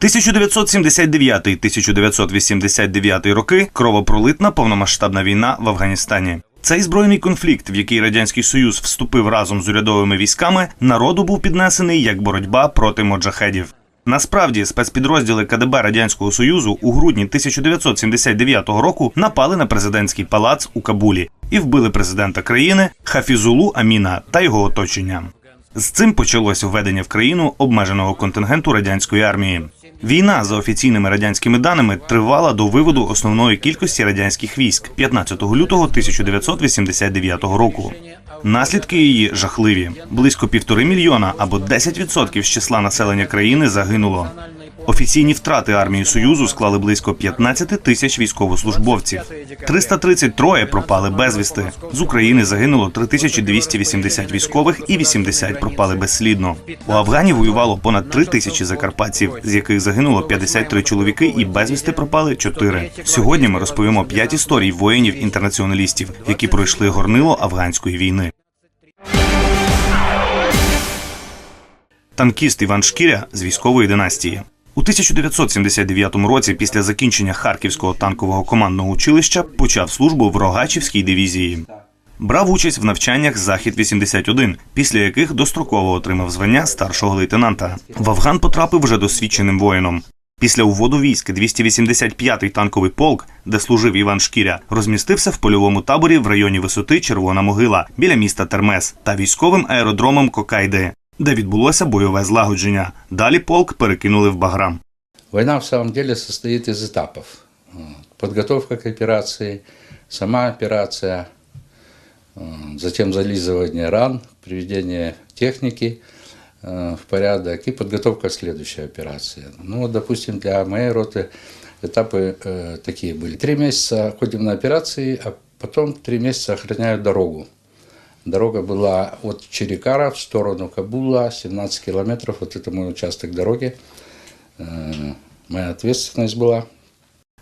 1979-1989 роки кровопролитна повномасштабна війна в Афганістані. Цей збройний конфлікт, в який радянський союз вступив разом з урядовими військами, народу був піднесений як боротьба проти моджахедів. Насправді, спецпідрозділи КДБ радянського союзу у грудні 1979 року напали на президентський палац у Кабулі і вбили президента країни Хафізулу Аміна та його оточення. З цим почалось введення в країну обмеженого контингенту радянської армії. Війна, за офіційними радянськими даними, тривала до виводу основної кількості радянських військ 15 лютого 1989 року. Наслідки її жахливі: близько півтори мільйона або 10% з числа населення країни загинуло. Офіційні втрати армії Союзу склали близько 15 тисяч військовослужбовців. 333 пропали безвісти. З України загинуло 3280 військових і 80 пропали безслідно. У Афгані воювало понад 3 тисячі закарпатців, з яких загинуло 53 чоловіки і безвісти пропали 4. Сьогодні ми розповімо 5 історій воїнів-інтернаціоналістів, які пройшли горнило афганської війни. Танкіст Іван Шкіря з військової династії. У 1979 році, після закінчення Харківського танкового командного училища, почав службу в Рогачівській дивізії. Брав участь в навчаннях Захід 81 після яких достроково отримав звання старшого лейтенанта. В Афган потрапив вже досвідченим воїном. Після уводу військ 285-й танковий полк, де служив Іван Шкіря, розмістився в польовому таборі в районі висоти Червона Могила біля міста Термес та військовим аеродромом Кокайди, де відбулося бойове злагодження. Далі полк перекинули в Баграм. Война в самом деле состоит из этапов. Вот. Подготовка к операции, сама операция, э, затем зализывание ран, приведение техники э, в порядок и подготовка к следующей операции. Ну, вот, допустим, для моей роты этапы э, такие были. Три месяца ходим на операции, а потом три месяца охраняют дорогу. Дорога была от Черекара в сторону Кабула, 17 километров, вот это мой участок дороги. Э, Моя ответственность была.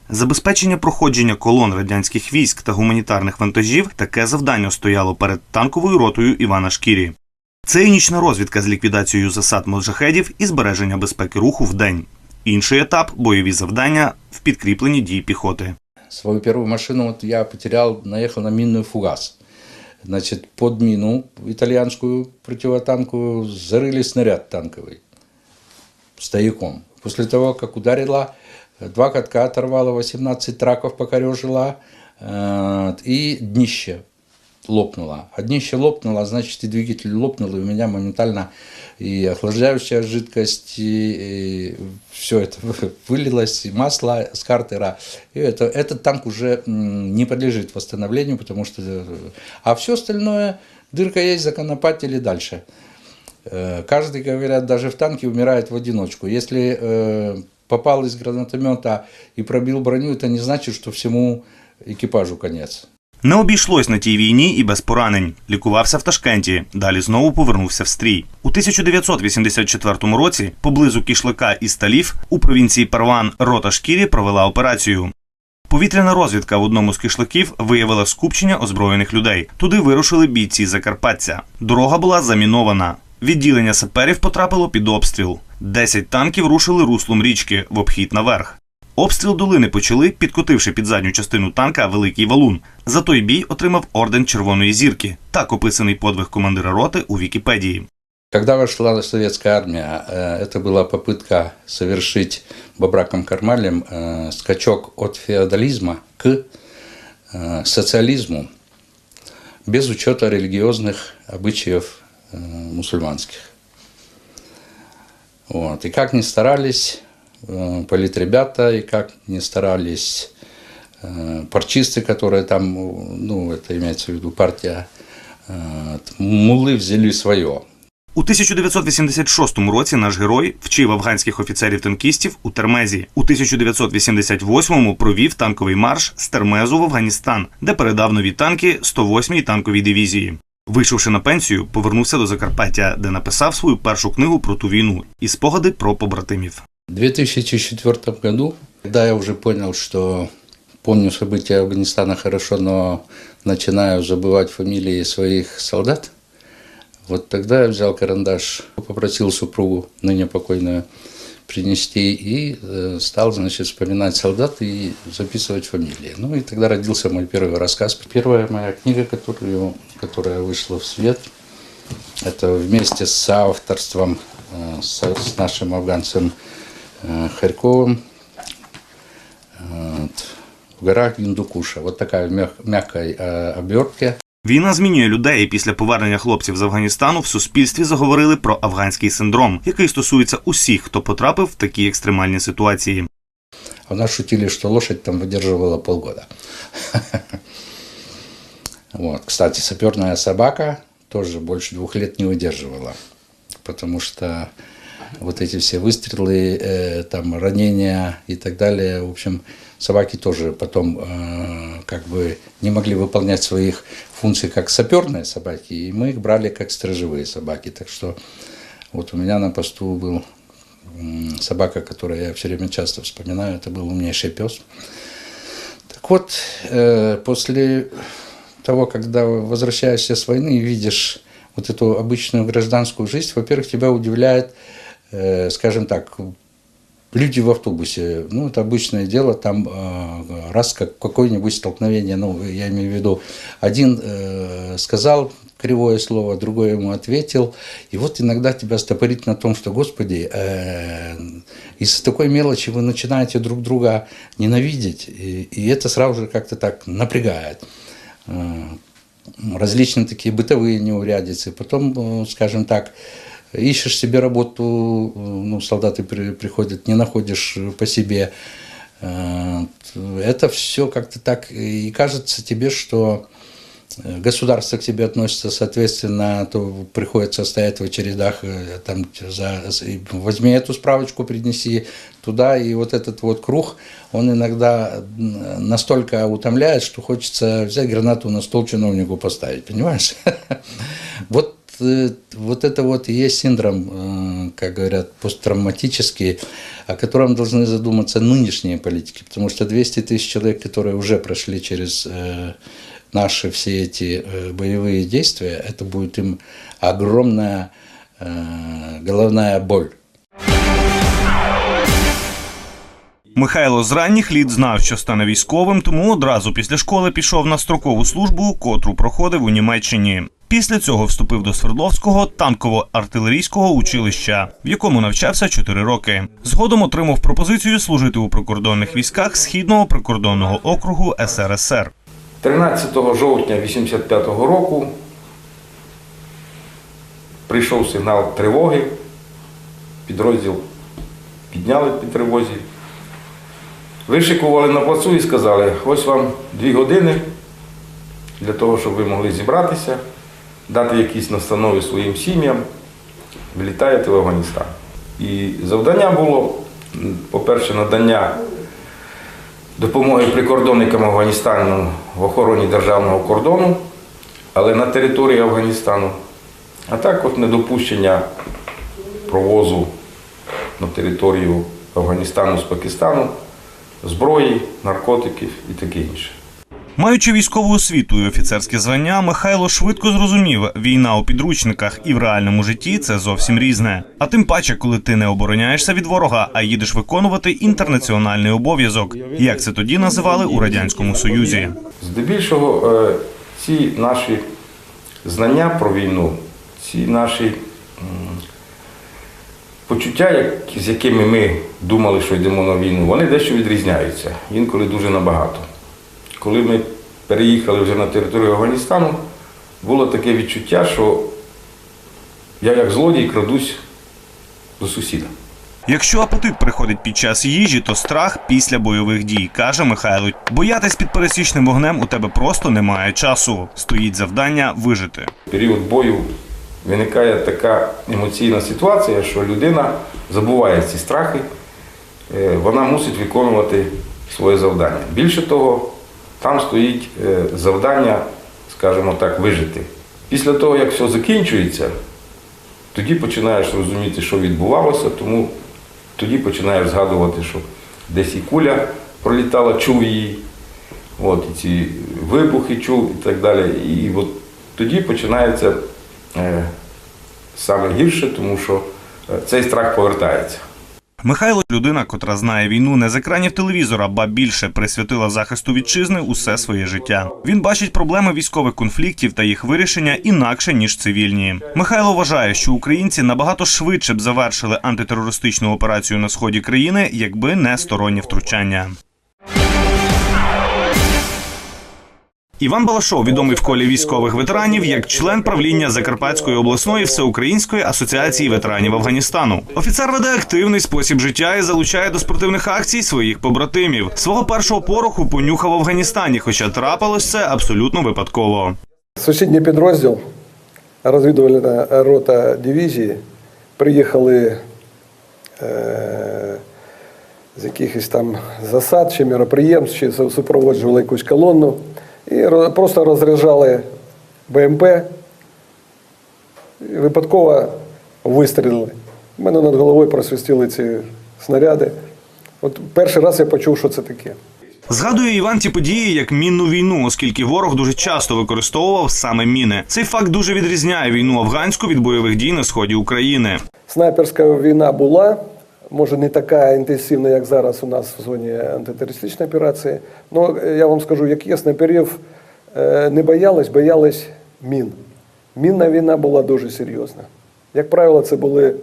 Забезпечення проходження колон радянських військ та гуманітарних вантажів таке завдання стояло перед танковою ротою Івана Шкірі. Це і нічна розвідка з ліквідацією засад моджахедів і збереження безпеки руху в день. Інший етап бойові завдання в підкріпленні дій піхоти. Свою первую машину вот я потерял, наехал на минную фугас. Значит, под мину итальянскую противотанковую зарыли снаряд танковый стояком. После того, как ударила, два катка оторвало, 18 траков покорежило, э, и днище лопнуло. А днище лопнуло, значит, и двигатель лопнул, и у меня моментально и охлаждающая жидкость, и, все это вылилось, и масло с картера. И это, этот танк уже не подлежит восстановлению, потому что... э, А все остальное, дырка есть, законопатили дальше. Э, Каждый, говорят, даже в танке умирает в одиночку. Если э, попал из гранатомета и пробил броню, это не значит, что всему экипажу конец. Не обійшлось на тій війні і без поранень. Лікувався в Ташкенті. Далі знову повернувся в стрій. У 1984 році поблизу кішлика і сталів у провінції Парван рота Шкірі провела операцію. Повітряна розвідка в одному з кишлаків виявила скупчення озброєних людей. Туди вирушили бійці Закарпаття. Дорога була замінована. Відділення саперів потрапило під обстріл. Десять танків рушили руслом річки в обхід наверх. Обстріл долини почали, підкотивши під задню частину танка великий валун. За той бій отримав орден Червоної зірки. Так описаний подвиг командира роти у Вікіпедії. Когда вошла советская армия, э, это была попытка совершить Бабраком Кармалем э, скачок от феодализма к э, социализму без учета религиозных обычаев э, мусульманских. Вот. И как ни старались э, политребята, и как ни старались э, парчисты, которые там, ну, это имеется в виду партия, э, мулы взяли свое. У 1986 році наш герой вчив афганських офіцерів-танкістів у Термезі. У 1988-му провів танковий марш з Термезу в Афганістан, де передав нові танки 108-й танковій дивізії. Вийшовши на пенсію, повернувся до Закарпаття, де написав свою першу книгу про ту війну і спогади про побратимів. В 2004 году, когда я уже понял, что помню события Афганистана хорошо, но начинаю забывать фамилии своих солдат, вот тогда я взял карандаш, попросил супругу, ныне покойную, принести и э, стал, значит, вспоминать солдат и записывать фамилии. Ну и тогда родился мой первый рассказ. Первая моя книга, которую, которая вышла в свет, это вместе с авторством э, с, с нашим афганцем э, Харьковым э, вот, в горах Гиндукуша. Вот такая в мяг- мягкой э, обертке. Війна змінює людей. і Після повернення хлопців з Афганістану в суспільстві заговорили про афганський синдром, який стосується усіх, хто потрапив в такі екстремальні ситуації. А у нас шутили, что лошадь там выдерживала полгода. Вот. Кстати, саперная собака тоже больше двух лет не выдерживала, потому что вот эти все выстрелы, э, там ранения и так далее, в общем, собаки тоже потом э, как бы не могли выполнять своих функций как саперные собаки, и мы их брали как сторожевые собаки. Так что вот у меня на посту был м, собака, которую я все время часто вспоминаю, это был умнейший пес. Так вот, э, после того, когда возвращаешься с войны и видишь вот эту обычную гражданскую жизнь, во-первых, тебя удивляет, э, скажем так, люди в автобусе, ну, это обычное дело, там э, раз как какое-нибудь столкновение, ну, я имею в виду, один э, сказал кривое слово, другой ему ответил, и вот иногда тебя стопорит на том, что, Господи, э, из-за такой мелочи вы начинаете друг друга ненавидеть, и, и это сразу же как-то так напрягает. Э, различные такие бытовые неурядицы. Потом, э, скажем так, ищешь себе работу, э, ну, солдаты при- приходят, не находишь по себе. Э, Это все как-то так, и кажется тебе, что э, государство к тебе относится соответственно, то приходится стоять в очередах, там, за, возьми эту справочку, принеси туда, и вот этот вот круг, он иногда настолько утомляет, что хочется взять гранату на стол чиновнику поставить, понимаешь? Вот, вот это вот и есть синдром, э, как говорят, посттравматический, о котором должны задуматься нынешние политики, потому что 200 тысяч человек, которые уже прошли через э, наши все эти э, боевые действия, это будет им огромная э, головная боль. Михайло з ранніх літ знав, що стане військовим, тому одразу після школи пішов на строкову службу, котру проходив у Німеччині. Після цього вступив до Свердловського танково-артилерійського училища, в якому навчався 4 роки. Згодом отримав пропозицію служити у прикордонних військах Східного прикордонного округу СРСР. 13 жовтня 85-го року прийшов сигнал тривоги, підрозділ підняли по тривозі, вишикували на плацу і сказали, ось вам дві години для того, щоб ви могли зібратися, дати якісь настанови своїм сім'ям, вилітаєте в Афганістан. І завдання було, по-перше, надання допомоги прикордонникам Афганістану в охороні державного кордону, але на території Афганістану, а також недопущення провозу на територію Афганістану з Пакистану, зброї, наркотиків і таке інше. Маючи військову освіту і офіцерське звання, Михайло швидко зрозумів, війна у підручниках і в реальному житті це зовсім різне. А тим паче, коли ти не обороняєшся від ворога, а їдеш виконувати інтернаціональний обов'язок, як це тоді називали у радянському союзі. Здебільшого е, ці наші знання про війну, ці наші почуття, з якими ми думали, що йдемо на війну, вони дещо відрізняються, інколи дуже набагато. Коли ми переїхали вже на територію Афганістану, було таке відчуття, що я як злодій крадусь до сусіда. Якщо апетит приходить під час їжі, то страх після бойових дій, каже Михайло. Боятись під пересічним вогнем у тебе просто немає часу. Стоїть завдання вижити. В період бою виникає така емоційна ситуація, що людина забуває ці страхи, е, вона мусить виконувати своє завдання. Більше того, там стоїть е, завдання, скажімо так, вижити. Після того, як все закінчується, тоді починаєш розуміти, що відбувалося, тому тоді починаєш згадувати, що десь і куля пролітала, чув її, от, і ці вибухи чув і так далі. І от тоді починається е, саме гірше, тому що е, цей страх повертається. Михайло людина, котра знає війну не з екранів телевізора, ба більше присвятила захисту вітчизни усе своє життя. Він бачить проблеми військових конфліктів та їх вирішення інакше ніж цивільні. Михайло вважає, що українці набагато швидше б завершили антитерористичну операцію на сході країни, якби не сторонні втручання. Іван Балашов відомий в колі військових ветеранів як член правління Закарпатської обласної всеукраїнської асоціації ветеранів Афганістану. Офіцер веде активний спосіб життя і залучає до спортивних акцій своїх побратимів. Свого першого пороху понюхав в Афганістані, хоча трапилось це абсолютно випадково. Сусідній підрозділ, розвідувальна рота дивізії, приїхали е, з якихось там засад чи міроприємств, чи супроводжували якусь колонну і просто розряджали БМП і випадково вистрілили. У мене над головою просвистіли ці снаряди. От перший раз я почув, що це таке. Згадує Іван ці події як мінну війну, оскільки ворог дуже часто використовував саме міни. Цей факт дуже відрізняє війну афганську від бойових дій на сході України. Снайперська війна була, може не така інтенсивна, як зараз у нас в зоні антитерористичної операції. Але я вам скажу, як є снайперів е, не боялись, боялись мін. Мінна війна була дуже серйозна. Як правило, це були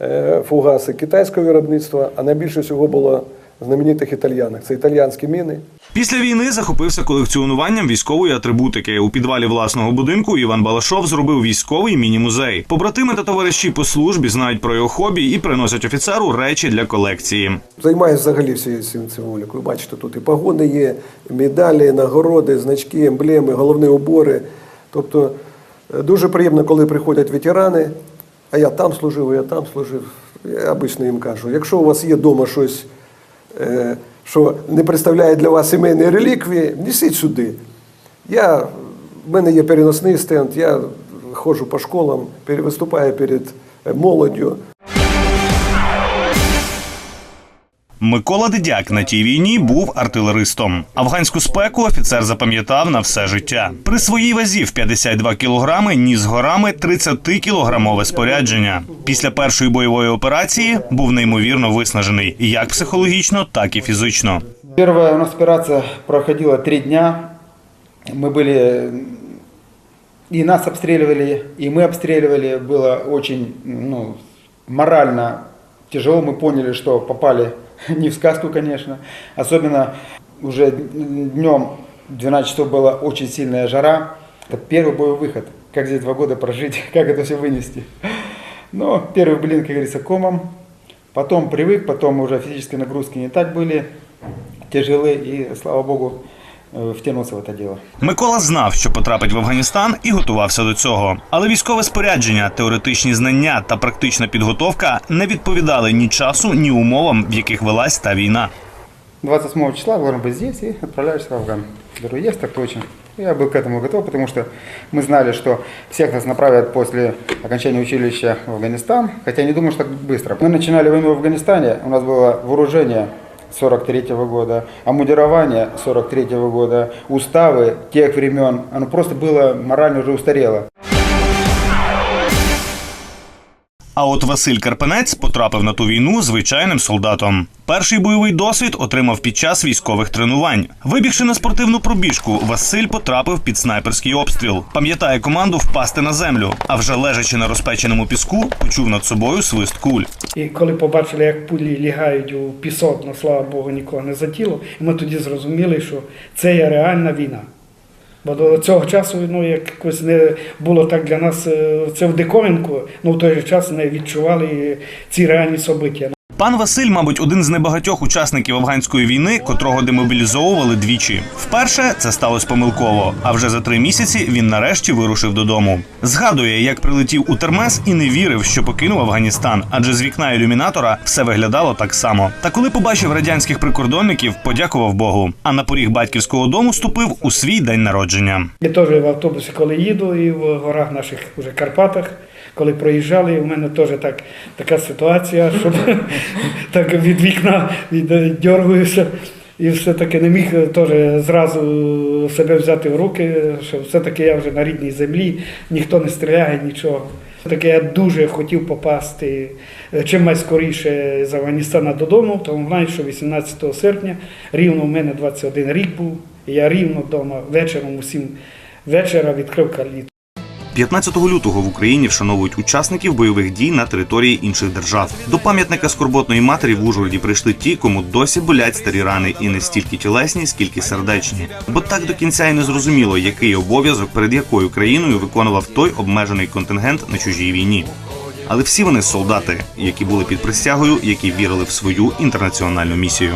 е, фугаси китайського виробництва, а найбільше всього було знаменитих італьянок. Це італіянські міни. Після війни захопився колекціонуванням військової атрибутики. У підвалі власного будинку Іван Балашов зробив військовий міні-музей. Побратими та товариші по службі знають про його хобі і приносять офіцеру речі для колекції. Займаюся взагалі всією цим цивулікою. Бачите, тут і погони є, медалі, нагороди, значки, емблеми, головні убори. Тобто е, дуже приємно, коли приходять ветерани, а я там служив, я там служив. Я обично їм кажу, якщо у вас є вдома щось, що не представляє для вас іменні реліквії, несіть сюди. Я, в мене є переносний стенд, я ходжу по школам, виступаю перед е, молоддю. Микола Дедяк на тій війні був артилеристом. Афганську спеку офіцер запам'ятав на все життя. При своїй вазі в 52 кілограми ніс горами 30-кілограмове спорядження. Після першої бойової операції був неймовірно виснажений як психологічно, так і фізично. Первая у нас операция проходила три дня. Мы были и нас обстреливали, и мы обстреливали. Было очень ну, морально тяжело. Мы поняли, что попали не в сказку, конечно. Особенно уже днем 12 часов была очень сильная жара. Это первый боевой выход. Как здесь два года прожить, как это все вынести. Но первый блин, как говорится, комом. Потом привык, потом уже физические нагрузки не так были тяжелые, и, слава богу, э, втянулся в это дело. Микола знав, що потрапить в Афганістан, і готувався до цього. Але військове спорядження, теоретичні знання та практична підготовка не відповідали ні часу, ні умовам, в яких велась та війна. 28 числа должен быть здесь и отправляешься в Афган. Говорю, есть, так точно. Я был к этому готов, потому что мы знали, что всех нас направят после окончания училища в Афганистан, хотя не думаю, что так быстро. Мы начинали войну в Афганистане, у нас было вооружение 43 года, омудирование 43 года, уставы тех времен, оно просто было морально уже устарело. А от Василь Карпенець потрапив на ту війну звичайним солдатом. Перший бойовий досвід отримав під час військових тренувань. Вибігши на спортивну пробіжку, Василь потрапив під снайперський обстріл. Пам'ятає команду впасти на землю, а вже лежачи на розпеченому піску, почув над собою свист куль. І коли побачили, як пулі лягають у пісок, ну слава Богу, нікого не затіло, ми тоді зрозуміли, що це є реальна війна. Бо до цього часу ну, якось не було так для нас е, це в диковинку, ну в той же час не відчували ці реальні собиття. Пан Василь, мабуть, один з небагатьох учасників афганської війни, котрого демобілізовували двічі. Вперше це сталося помилково, а вже за три місяці він нарешті вирушив додому. Згадує, як прилетів у Термес і не вірив, що покинув Афганістан, адже з вікна ілюмінатора все виглядало так само. Та коли побачив радянських прикордонників, подякував Богу. А на поріг батьківського дому ступив у свій день народження. Я теж в автобусі, коли їду, і в горах наших уже Карпатах, коли проїжджали, у мене теж так, така ситуація, що так від вікна віддергуюся. І все-таки не міг теж зразу себе взяти в руки, що все-таки я вже на рідній землі, ніхто не стріляє, нічого. Таке я дуже хотів попасти е, чим скоріше з Афганістана додому, тому знаю, що 18 серпня рівно в мене 21 рік був, і я рівно вдома вечором усім вечора відкрив калітку. 15 лютого в Україні вшановують учасників бойових дій на території інших держав. До пам'ятника скорботної матері в Ужгороді прийшли ті, кому досі болять старі рани, і не стільки тілесні, скільки сердечні. Бо так до кінця і не зрозуміло, який обов'язок перед якою країною виконував той обмежений контингент на чужій війні. Але всі вони солдати, які були під присягою, які вірили в свою інтернаціональну місію.